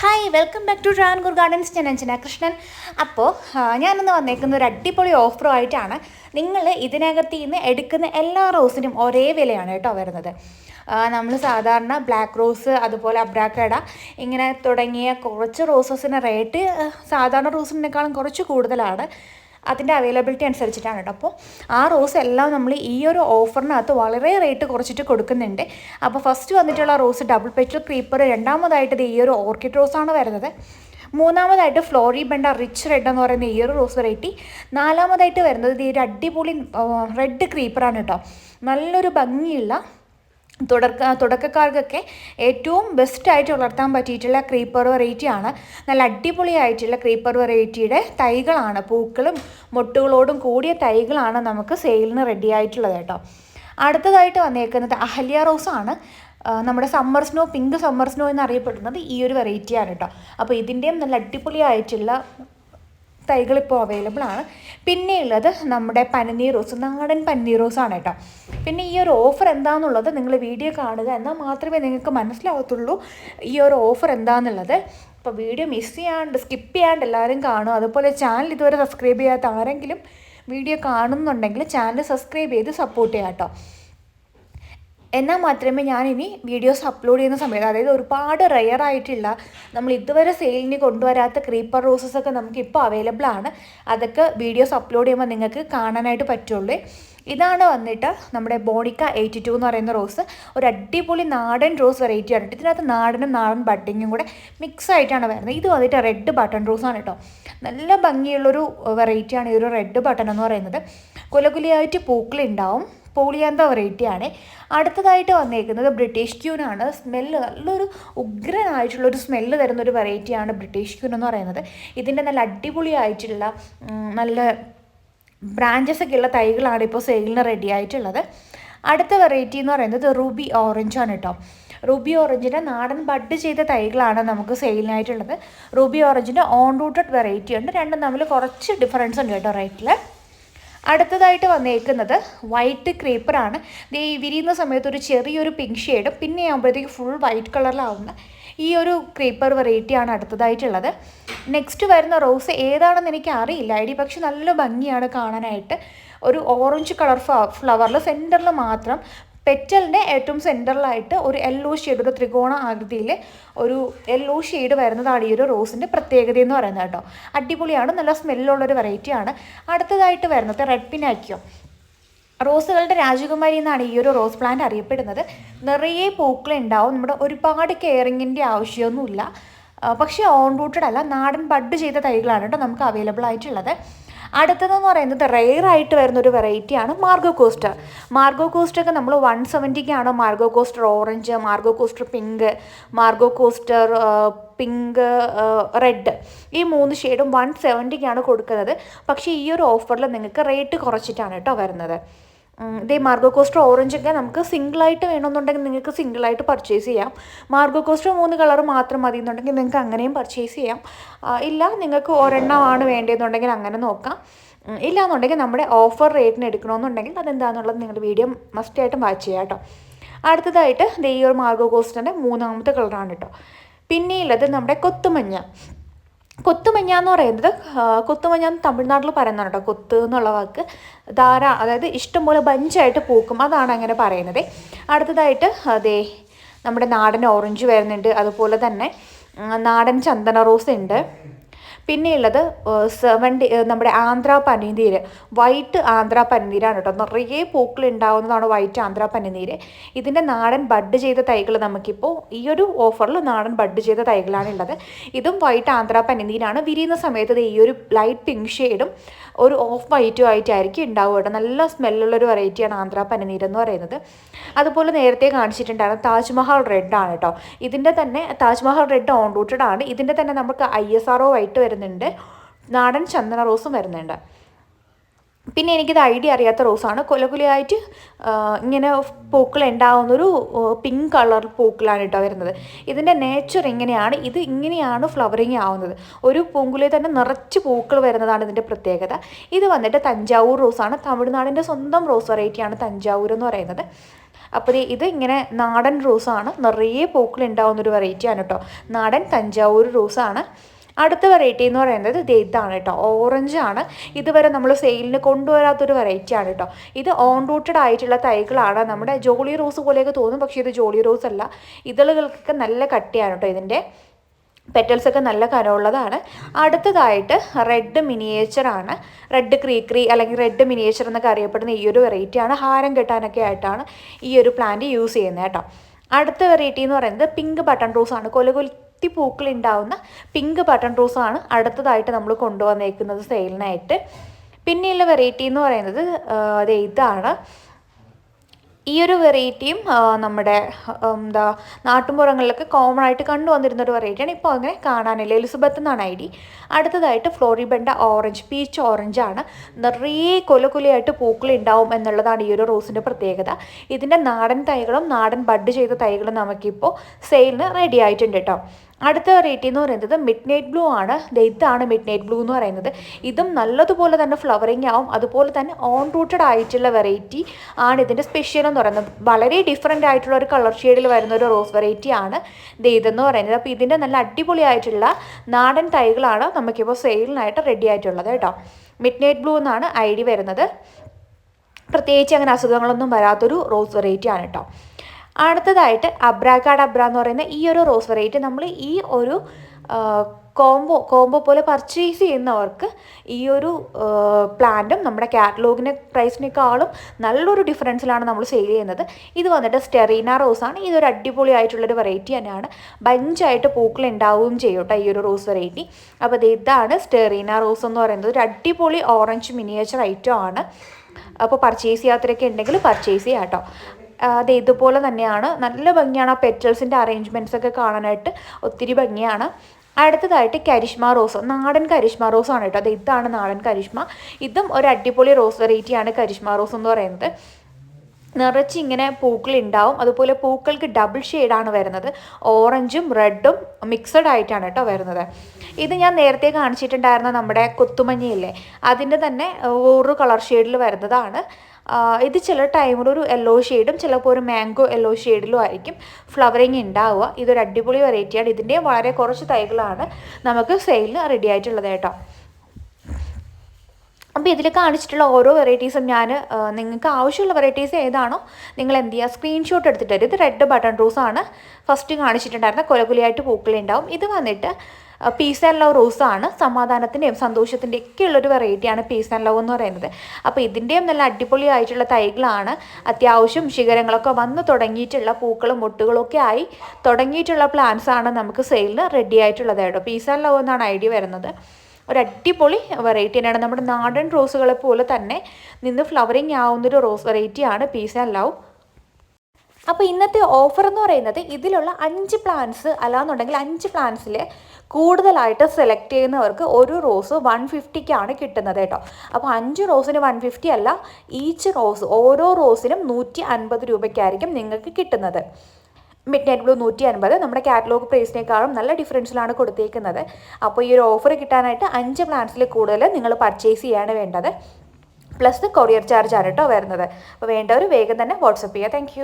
Hi welcome back to Travancore gardens ഞാൻ അഞ്ജന കൃഷ്ണൻ. അപ്പോൾ ഞാനിന്ന് വന്നേക്കുന്ന ഒരു അടിപൊളി ഓഫറും ആയിട്ടാണ് നിങ്ങൾ ഇതിനകത്ത് നിന്ന് എടുക്കുന്ന എല്ലാ റോസിനും ഒരേ വിലയാണ് കേട്ടോ വരുന്നത്. നമ്മൾ സാധാരണ ബ്ലാക്ക് റോസ് അതുപോലെ അബ്രാക്കട ഇങ്ങനെ തുടങ്ങിയ കുറച്ച് റോസസിന്റെ റേറ്റ് സാധാരണ റോസിനേക്കാളും കുറച്ച് കൂടുതലാണ്. അതിന്റെ അവൈലബിലിറ്റി അനുസരിച്ചിട്ടാണ് കേട്ടോ. അപ്പോൾ ആ റോസ് എല്ലാം നമ്മൾ ഈ ഒരു ഓഫറിനകത്ത് വളരെ റേറ്റ് കുറച്ചിട്ട് കൊടുക്കുന്നുണ്ട്. അപ്പോൾ ഫസ്റ്റ് വന്നിട്ടുള്ള റോസ് ഡബിൾ പെറ്റൽ ക്രീപ്പർ രണ്ടാമതായിട്ട് ഈ ഒരു ഓർക്കിഡ് റോസാണ് വരുന്നത്. മൂന്നാമതായിട്ട് ഫ്ലോറി ബെണ്ട റിച്ച് റെഡ് എന്ന് പറയുന്ന ഈ ഒരു റോസ് വെറൈറ്റി നാലാമതായിട്ട് വരുന്നത് ഈ ഒരു അടിപൊളി റെഡ് ക്രീപ്പറാണ് കേട്ടോ. നല്ലൊരു ഭംഗിയുള്ള തുടക്ക തുടക്കക്കാർക്കൊക്കെ ഏറ്റവും ബെസ്റ്റായിട്ട് വളർത്താൻ പറ്റിയിട്ടുള്ള ക്രീപ്പർ വെറൈറ്റിയാണ് നല്ല അടിപൊളിയായിട്ടുള്ള ക്രീപ്പർ വെറൈറ്റിയുടെ തൈകളാണ്. പൂക്കളും മുട്ടുകളോടും കൂടിയ തൈകളാണ് നമുക്ക് സെയിലിന് റെഡി ആയിട്ടുള്ളത് കേട്ടോ. അടുത്തതായിട്ട് വന്നേക്കുന്നത് അഹല്യ റോസാണ് നമ്മുടെ summer snow pink summer snow എന്നറിയപ്പെടുന്നത് ഈ ഒരു വെറൈറ്റിയാണ് കേട്ടോ. അപ്പോൾ ഇതിന്റെയും നല്ല അടിപൊളിയായിട്ടുള്ള തൈകൾ ഇപ്പോൾ അവൈലബിൾ ആണ്. പിന്നെയുള്ളത് നമ്മുടെ പനിനീർ റോസ് നാടൻ പനിനീർ ആണ് കേട്ടോ. പിന്നെ ഈ ഒരു ഓഫർ എന്താണെന്നുള്ളത് നിങ്ങൾ വീഡിയോ കാണുക എന്നാൽ മാത്രമേ നിങ്ങൾക്ക് മനസ്സിലാവത്തുള്ളൂ ഈ ഒരു ഓഫർ എന്താണെന്നുള്ളത് അപ്പോൾ വീഡിയോ മിസ് ചെയ്യാണ്ട് സ്കിപ്പ് ചെയ്യാണ്ട് എല്ലാവരും കാണും അതുപോലെ ചാനൽ ഇതുവരെ സബ്സ്ക്രൈബ് ചെയ്യാത്ത ആരെങ്കിലും വീഡിയോ കാണുന്നുണ്ടെങ്കിൽ ചാനൽ സബ്സ്ക്രൈബ് ചെയ്ത് സപ്പോർട്ട് ചെയ്യാം കേട്ടോ. എന്നാൽ മാത്രമേ ഞാനിനി വീഡിയോസ് അപ്ലോഡ് ചെയ്യുന്ന സമയത്ത് അതായത് ഒരുപാട് റെയർ ആയിട്ടുള്ള നമ്മൾ ഇതുവരെ സെയിലിന് കൊണ്ടുവരാത്ത ക്രീപ്പർ റോസസ് ഒക്കെ നമുക്ക് ഇപ്പോൾ അവൈലബിൾ ആണ്. അതൊക്കെ വീഡിയോസ് അപ്ലോഡ് ചെയ്യുമ്പോൾ നിങ്ങൾക്ക് കാണാനായിട്ട് പറ്റുള്ളൂ. ഇതാണ് വന്നിട്ട് നമ്മുടെ ബോണിക്ക എയ്റ്റി ടു എന്ന് പറയുന്ന റോസ് ഒരു അടിപൊളി നാടൻ റോസ് വെറൈറ്റി ആണ്. ഇതിനകത്ത് നാടനും നാടൻ ബഡ്ഡിങ്ങും കൂടെ മിക്സ് ആയിട്ടാണ് വരുന്നത്. ഇത് വന്നിട്ട് റെഡ് ബട്ടൺ റോസ് ആണ് കേട്ടോ. നല്ല ഭംഗിയുള്ളൊരു വെറൈറ്റിയാണ് ഈ ഒരു റെഡ് ബട്ടൺ എന്ന് പറയുന്നത്. കുലകുലിയായിട്ട് പൂക്കളുണ്ടാവും. പോളിയാന്ത വെറൈറ്റിയാണ്. അടുത്തതായിട്ട് വന്നേക്കുന്നത് ബ്രിട്ടീഷ് ക്യൂനാണ്. സ്മെല്ല് നല്ലൊരു ഉഗ്രനായിട്ടുള്ളൊരു സ്മെല്ല് തരുന്ന ഒരു വെറൈറ്റിയാണ് ബ്രിട്ടീഷ് ക്യൂൻ എന്ന് പറയുന്നത്. ഇതിന്റെ നല്ല അടിപൊളിയായിട്ടുള്ള നല്ല ബ്രാഞ്ചസ് ഒക്കെ ഉള്ള തൈകളാണ് ഇപ്പോൾ സെയിലിന് റെഡി ആയിട്ടുള്ളത്. അടുത്ത വെറൈറ്റി എന്ന് പറയുന്നത് റൂബി ഓറഞ്ച് ആണ് കേട്ടോ. റൂബി ഓറഞ്ചിന്റെ നാടൻ ബഡ് ചെയ്ത തൈകളാണ് നമുക്ക് സെയിലിനായിട്ടുള്ളത്. റൂബി ഓറഞ്ചിന്റെ ഓൺ റൂട്ടഡ് വെറൈറ്റി ഉണ്ട്. രണ്ടും തമ്മിൽ കുറച്ച് ഡിഫറൻസ് ഉണ്ട് കേട്ടോ റേറ്റിൽ അടുത്തതായിട്ട് വന്നേക്കുന്നത് വൈറ്റ് ക്രീപ്പറാണ് ദേ വിരിയുന്ന സമയത്ത് ഒരു ചെറിയൊരു പിങ്ക് ഷെയ്ഡും പിന്നെ ആകുമ്പോഴത്തേക്ക് ഫുൾ വൈറ്റ് കളറിലാവുന്ന ഈ ഒരു ക്രീപ്പർ വെറൈറ്റിയാണ് അടുത്തതായിട്ടുള്ളത്. നെക്സ്റ്റ് വരുന്ന റോസ് ഏതാണെന്ന് എനിക്ക് അറിയില്ല ഐ ഡി പക്ഷെ നല്ല ഭംഗിയാണ് കാണാനായിട്ട്. ഒരു ഓറഞ്ച് കളർ ഫ്ലവറിൽ സെന്ററിൽ മാത്രം പെറ്റലിന്റെ ഏറ്റവും സെന്ററിലായിട്ട് ഒരു യെല്ലോ ഷെയ്ഡ് ഒരു ത്രികോണ ആകൃതിയിൽ ഒരു യെല്ലോ ഷെയ്ഡ് വരുന്നതാണ് ഈ ഒരു റോസിന്റെ പ്രത്യേകത എന്ന് പറയുന്നത് കേട്ടോ. അടിപൊളിയാണ് നല്ല സ്മെല്ലുള്ളൊരു വെറൈറ്റിയാണ് അടുത്തതായിട്ട് വരുന്നത് റെഡ് പിനാക്കിയോ റോസുകളുടെ രാജകുമാരി എന്നാണ് ഈ ഒരു റോസ് പ്ലാന്റ് അറിയപ്പെടുന്നത്. നിറയെ പൂക്കളുണ്ടാവും നമ്മുടെ ഒരുപാട് കെയറിങ്ങിന്റെ ആവശ്യമൊന്നുമില്ല. പക്ഷേ ഓൺ റൂട്ടഡ് അല്ല നാടൻ ബഡ് ചെയ്ത തൈകളാണ് കേട്ടോ നമുക്ക് അവൈലബിൾ ആയിട്ടുള്ളത്. അടുത്തതെന്ന് പറയുന്നത് റെയർ ആയിട്ട് വരുന്ന ഒരു വെറൈറ്റിയാണ് മാർഗോ കോസ്റ്റർ മാർഗോ കോസ്റ്ററൊക്കെ നമ്മൾ one സെവന്റിക്കാണ് Margo coaster orange Margo coaster pink Margo coaster pink red ഈ മൂന്ന് ഷെയ്ഡും വൺ സെവന്റിക്കാണ് കൊടുക്കുന്നത്. പക്ഷേ ഈ ഒരു ഓഫറിൽ നിങ്ങൾക്ക് റേറ്റ് കുറച്ചിട്ടാണ് കേട്ടോ വരുന്നത്. ഇതേ മാർഗോ കോസ്റ്റർ ഓറഞ്ച് ഒക്കെ നമുക്ക് സിംഗിളായിട്ട് വേണമെന്നുണ്ടെങ്കിൽ നിങ്ങൾക്ക് സിംഗിളായിട്ട് പർച്ചേസ് ചെയ്യാം. മാർഗോ കോസ്റ്റർ മൂന്ന് കളർ മാത്രം മതി എന്നുണ്ടെങ്കിൽ നിങ്ങൾക്ക് അങ്ങനെയും പർച്ചേസ് ചെയ്യാം. ഇല്ല നിങ്ങൾക്ക് ഒരെണ്ണമാണ് വേണ്ടതെന്നുണ്ടെങ്കിൽ അങ്ങനെ നോക്കാം. ഇല്ല എന്നുണ്ടെങ്കിൽ നമ്മുടെ ഓഫർ റേറ്റിന് എടുക്കണമെന്നുണ്ടെങ്കിൽ അതെന്താണെന്നുള്ളത് നിങ്ങളുടെ വീഡിയോ മസ്റ്റ് മസ്റ്റായിട്ടും വാച്ച് ചെയ്യാം കേട്ടോ. അടുത്തതായിട്ട് ദേ മാർഗോ കോസ്റ്ററിന്റെ മൂന്നാമത്തെ കളറാണ് കേട്ടോ. പിന്നെയുള്ളത് നമ്മുടെ കൊത്തുമഞ്ഞ. കൊത്തുമഞ്ഞ എന്ന് പറയുന്നത് കൊത്തുമഞ്ഞ എന്ന് തമിഴ്നാട്ടിൽ പറയുന്നതാണ് കേട്ടോ കൊത്ത് എന്നുള്ള വാക്ക്. ധാരാ അതായത് ഇഷ്ടംപോലെ ബഞ്ചായിട്ട് പൂക്കും അതാണ് അങ്ങനെ പറയുന്നത്. അടുത്തതായിട്ട് അതേ നമ്മുടെ നാടൻ ഓറഞ്ച് വരുന്നുണ്ട് അതുപോലെ തന്നെ നാടൻ ചന്ദന റോസ് ഉണ്ട്. പിന്നെയുള്ളത് സെവന്റി നമ്മുടെ ആന്ധ്ര പനിനീര് വൈറ്റ് ആന്ധ്ര പനിനീരാണ് കേട്ടോ. നിറയെ പൂക്കൾ ഉണ്ടാവുന്നതാണ് വൈറ്റ് ആന്ധ്ര പനിനീര്. ഇതിന്റെ നാടൻ ബഡ് ചെയ്ത തൈകൾ നമുക്കിപ്പോൾ ഈ ഒരു ഓഫറിൽ നാടൻ ബഡ് ചെയ്ത തൈകളാണ് ഉള്ളത്. ഇതും വൈറ്റ് ആന്ധ്ര പനിനീരാണ്. വിരിയുന്ന സമയത്ത് ഈ ഒരു ലൈറ്റ് പിങ്ക് ഷെയ്ഡും ഒരു ഓഫ് വൈറ്റും ആയിട്ടായിരിക്കും ഉണ്ടാവുക കേട്ടോ. നല്ല സ്മെല്ലുള്ളൊരു വെറൈറ്റിയാണ് ആന്ധ്ര പനിനീർ എന്ന് പറയുന്നത്. അതുപോലെ നേരത്തെ കാണിച്ചിട്ടുണ്ടായിരുന്നു താജ്മഹൽ റെഡ് ആണ് കേട്ടോ. ഇതിന്റെ തന്നെ താജ്മഹൽ റെഡ് ഓൺ റൂട്ടഡ് ആണ്. ഇതിന്റെ തന്നെ നമുക്ക് I S R O white വരുന്നുണ്ട്. നാടൻ ചന്ദന റോസും വരുന്നുണ്ട്. പിന്നെ എനിക്കിത് ഐഡിയ അറിയാത്ത റോസാണ്. കൊലകുലയായിട്ട് ഇങ്ങനെ പൂക്കൾ ഉണ്ടാവുന്നൊരു പിങ്ക് കളർ പൂക്കളാണ് കേട്ടോ വരുന്നത്. ഇതിന്റെ നേച്ചർ ഇങ്ങനെയാണ്. ഇത് ഇങ്ങനെയാണ് ഫ്ലവറിങ് ആവുന്നത്. ഒരു പൂങ്കുലയിൽ തന്നെ നിറച്ച് പൂക്കൾ വരുന്നതാണ് ഇതിന്റെ പ്രത്യേകത. ഇത് വന്നിട്ട് തഞ്ചാവൂർ റോസാണ്. തമിഴ്നാടിന്റെ സ്വന്തം റോസ് വെറൈറ്റിയാണ് തഞ്ചാവൂർ എന്ന് പറയുന്നത്. അപ്പോൾ ഇത് ഇങ്ങനെ നാടൻ റോസാണ്. നിറയെ പൂക്കൾ ഉണ്ടാവുന്നൊരു വെറൈറ്റിയാണ് കേട്ടോ. നാടൻ തഞ്ചാവൂർ റോസാണ്. അടുത്ത വെറൈറ്റി എന്ന് പറയുന്നത് ഇതാണ് കേട്ടോ. ഓറഞ്ച് ആണ്. ഇതുവരെ നമ്മൾ സെയിലിന് കൊണ്ടുവരാത്തൊരു വെറൈറ്റി ആണ് കേട്ടോ. ഇത് ഓൺ റൂട്ടഡ് ആയിട്ടുള്ള തൈകളാണ്. നമ്മുടെ ജോളി റോസ് പോലെയൊക്കെ തോന്നും. പക്ഷേ ഇത് ജോളി റോസ് അല്ല. ഇതളുകൾക്കൊക്കെ നല്ല കട്ടിയാണ് കേട്ടോ ഇതിന്റെ. പെറ്റൽസൊക്കെ നല്ല കനമുള്ളതാണ്. അടുത്തതായിട്ട് റെഡ് മിനിയേച്ചറാണ് റെഡ് ക്രീക്രി അല്ലെങ്കിൽ റെഡ് മിനിയേച്ചർ എന്നൊക്കെ അറിയപ്പെടുന്ന ഈ ഒരു വെറൈറ്റിയാണ് ഹാരം കെട്ടാനൊക്കെ ആയിട്ടാണ് ഈ ഒരു പ്ലാന്റ് യൂസ് ചെയ്യുന്നത് കേട്ടോ. അടുത്ത വെറൈറ്റി എന്ന് പറയുന്നത് പിങ്ക് ബട്ടൺ റോസ് ആണ്. കൊലകൊലുത്തി പൂക്കളുണ്ടാവുന്ന പിങ്ക് ബട്ടൺ റോസാണ് അടുത്തതായിട്ട് നമ്മൾ കൊണ്ടുവന്നേക്കുന്നത് സെയിലിനായിട്ട്. പിന്നെയുള്ള വെറൈറ്റി എന്ന് പറയുന്നത് അത് ഇതാണ്. ഈ ഒരു വെറൈറ്റിയും നമ്മുടെ എന്താ നാട്ടുമ്പുറങ്ങളിലൊക്കെ കോമൺ ആയിട്ട് കണ്ടുവന്നിരുന്ന ഒരു വെറൈറ്റിയാണ് ഇപ്പോൾ അങ്ങനെ കാണാനില്ല. എലിസബത്ത് എന്നാണ് ഐ ഡി. അടുത്തതായിട്ട് ഫ്ലോറിബെൻഡ ഓറഞ്ച് പീച്ച് ഓറഞ്ച് ആണ്. നിറയെ കൊല കൊലയായിട്ട് പൂക്കൾ ഉണ്ടാവും എന്നുള്ളതാണ് ഈ ഒരു റോസിന്റെ പ്രത്യേകത. ഇതിന്റെ നാടൻ തൈകളും നാടൻ ബഡ് ചെയ്ത തൈകളും നമുക്കിപ്പോൾ സെയിലിന് റെഡി ആയിട്ടുണ്ട് കേട്ടോ അടുത്ത വെറൈറ്റി എന്ന് പറയുന്നത് മിഡ് നൈറ്റ് ബ്ലൂ ആണ് ഇതാണ് മിഡ് നൈറ്റ് ബ്ലൂ എന്ന് പറയുന്നത്. ഇതും നല്ലതുപോലെ തന്നെ ഫ്ലവറിങ് ആവും. അതുപോലെ തന്നെ ഓൺ റൂട്ടഡ് ആയിട്ടുള്ള വെറൈറ്റി ആണ് ഇതിന്റെ സ്പെഷ്യൽ എന്ന് പറയുന്നത്. വളരെ ഡിഫറെന്റ് ആയിട്ടുള്ള ഒരു കളർ ഷെയ്ഡിൽ വരുന്ന ഒരു റോസ് വെറൈറ്റി ആണ് ഇതെന്ന് പറയുന്നത്. അപ്പോൾ ഇതിന്റെ നല്ല അടിപൊളി ആയിട്ടുള്ള നാടൻ തൈകളാണ് നമുക്കിപ്പോൾ സെയിലിനായിട്ട് റെഡി ആയിട്ടുള്ളത് കേട്ടോ. മിഡ് നൈറ്റ് ബ്ലൂ എന്നാണ് ഐ ഡി വരുന്നത്. പ്രത്യേകിച്ച് അങ്ങനെ അസുഖങ്ങളൊന്നും വരാത്തൊരു റോസ് വെറൈറ്റി ആണ് കേട്ടോ. അടുത്തതായിട്ട് അബ്രാക്കാഡ് അബ്ര എന്ന് പറയുന്ന ഈ ഒരു റോസ് വെറൈറ്റി നമ്മൾ ഈ ഒരു കോംബോ കോംബോ പോലെ പർച്ചേസ് ചെയ്യുന്നവർക്ക് ഈ ഒരു പ്ലാന്റും നമ്മുടെ കാറ്റലോഗിന്റെ പ്രൈസിനേക്കാളും നല്ലൊരു ഡിഫറൻസിലാണ് നമ്മൾ സെയിൽ ചെയ്യുന്നത്. ഇത് വന്നിട്ട് സ്റ്റെറീന റോസാണ് ഇതൊരു അടിപൊളിയായിട്ടുള്ളൊരു വെറൈറ്റി തന്നെയാണ്. ബഞ്ചായിട്ട് പൂക്കൾ ഉണ്ടാവുകയും ചെയ്യും ഈ ഒരു റോസ് വെറൈറ്റി അപ്പോൾ ഇത് ഇതാണ് സ്റ്റെറീന റോസ് എന്ന് പറയുന്നത്. ഒരു അടിപൊളി ഓറഞ്ച് മിനിയേച്ചർ ഐറ്റം ആണ്. അപ്പോൾ പർച്ചേസ് ചെയ്യാത്തവരൊക്കെ ഉണ്ടെങ്കിൽ പർച്ചേസ് ചെയ്യാം കേട്ടോ. അത് ഇതുപോലെ തന്നെയാണ്. നല്ല ഭംഗിയാണ് ആ പെറ്റൽസിന്റെ അറേഞ്ച്മെന്റ്സ് ഒക്കെ കാണാനായിട്ട്. ഒത്തിരി ഭംഗിയാണ്. അടുത്തതായിട്ട് കരിഷ്മ റോസ്. നാടൻ കരിഷ്മ റോസ് ആണ് കേട്ടോ. അത് ഇതാണ് നാടൻ കരിഷ്മ. ഇതും ഒരു അടിപൊളി റോസ് വെറൈറ്റിയാണ് കരിഷ്മ റോസ് എന്ന് പറയുന്നത്. നിറച്ച് ഇങ്ങനെ പൂക്കൾ ഉണ്ടാവും അതുപോലെ പൂക്കൾക്ക് ഡബിൾ ഷെയ്ഡാണ് വരുന്നത്. ഓറഞ്ചും റെഡും മിക്സഡ് ആയിട്ടാണ് കേട്ടോ വരുന്നത്. ഇത് ഞാൻ നേരത്തെ കാണിച്ചിട്ടുണ്ടായിരുന്ന നമ്മുടെ കൊത്തുമഞ്ഞയില്ലേ? അതിന്റെ തന്നെ വേറൊരു കളർ ഷെയ്ഡിൽ വരുന്നതാണ്. ഇത് ചില ടൈമിൽ ഒരു യെല്ലോ ഷെയ്ഡും ചിലപ്പോൾ ഒരു മാംഗോ യെല്ലോ ഷെയ്ഡിലും ആയിരിക്കും ഫ്ലവറിങ് ഉണ്ടാവുക ഇതൊരു അടിപൊളി വെറൈറ്റിയാണ് ഇതിന്റെയും വളരെ കുറച്ച് തൈകളാണ് നമുക്ക് സെയിലിന് റെഡി ആയിട്ടുള്ളത് കേട്ടോ. അപ്പോൾ ഇതിൽ കാണിച്ചിട്ടുള്ള ഓരോ വെറൈറ്റീസും ഞാൻ നിങ്ങൾക്ക് ആവശ്യമുള്ള വെറൈറ്റീസ് ഏതാണോ നിങ്ങൾ എന്ത് ചെയ്യുക സ്ക്രീൻഷോട്ട് എടുത്തിട്ട് ഇത് റെഡ് ബട്ടൺ റൂസാണ് ഫസ്റ്റ് കാണിച്ചിട്ടുണ്ടായിരുന്ന കൊലകുലിയായിട്ട് പൂക്കളുണ്ടാവും ഇത് വന്നിട്ട് പീസ് ആൻഡ് ലവ് റോസ് ആണ് സമാധാനത്തിന്റെയും സന്തോഷത്തിന്റെയും ഒക്കെ ഉള്ളൊരു വെറൈറ്റിയാണ് പീസ് ആൻഡ് ലവ് എന്ന് പറയുന്നത്. അപ്പോൾ ഇതിന്റെയും നല്ല അടിപൊളിയായിട്ടുള്ള തൈകളാണ് അത്യാവശ്യം ശിഖരങ്ങളൊക്കെ വന്ന് തുടങ്ങിയിട്ടുള്ള പൂക്കളും മുട്ടുകളും ഒക്കെ ആയി തുടങ്ങിയിട്ടുള്ള പ്ലാന്റ്സ് ആണ് നമുക്ക് സെയിലിൽ റെഡി ആയിട്ടുള്ളത് കേട്ടോ. പീസ് ആൻഡ് ലവ് എന്നാണ് ഐഡിയ വരുന്നത്. ഒരു അടിപൊളി വെറൈറ്റി തന്നെയാണ്. നമ്മുടെ നാടൻ റോസുകളെ പോലെ തന്നെ നിന്ന് ഫ്ലവറിങ് ആവുന്നൊരു റോസ് വെറൈറ്റിയാണ് പീസ് ആൻഡ് ലവ് അപ്പോൾ ഇന്നത്തെ ഓഫർ എന്ന് പറയുന്നത് ഇതിലുള്ള അഞ്ച് പ്ലാന്റ്സ് അല്ലാന്നുണ്ടെങ്കിൽ അഞ്ച് പ്ലാന്റ്സിൽ കൂടുതലായിട്ട് സെലക്ട് ചെയ്യുന്നവർക്ക് ഒരു റോസ് വൺ ഫിഫ്റ്റിക്കാണ് കിട്ടുന്നത് കേട്ടോ. അപ്പോൾ അഞ്ച് റോസിന് വൺ ഫിഫ്റ്റി അല്ല ഈച്ച് റോസ് ഓരോ റോസിനും നൂറ്റി അൻപത് രൂപയ്ക്കായിരിക്കും നിങ്ങൾക്ക് കിട്ടുന്നത്. മിഡ് നൈറ്റ് ബ്ലൂ നൂറ്റി അൻപത് നമ്മുടെ കാറ്റലോഗ് പ്രൈസിനേക്കാളും നല്ല ഡിഫറൻസിലാണ് കൊടുത്തേക്കുന്നത്. അപ്പോൾ ഈ ഒരു ഓഫർ കിട്ടാനായിട്ട് അഞ്ച് പ്ലാന്റ്സിൽ കൂടുതൽ നിങ്ങൾ പർച്ചേസ് ചെയ്യാണ് വേണ്ടത്. പ്ലസ് കൊറിയർ ചാർജ് ആണ് കേട്ടോ വരുന്നത്. അപ്പോൾ വേണ്ടവർ വേഗം തന്നെ വാട്സപ്പ് ചെയ്യുക താങ്ക്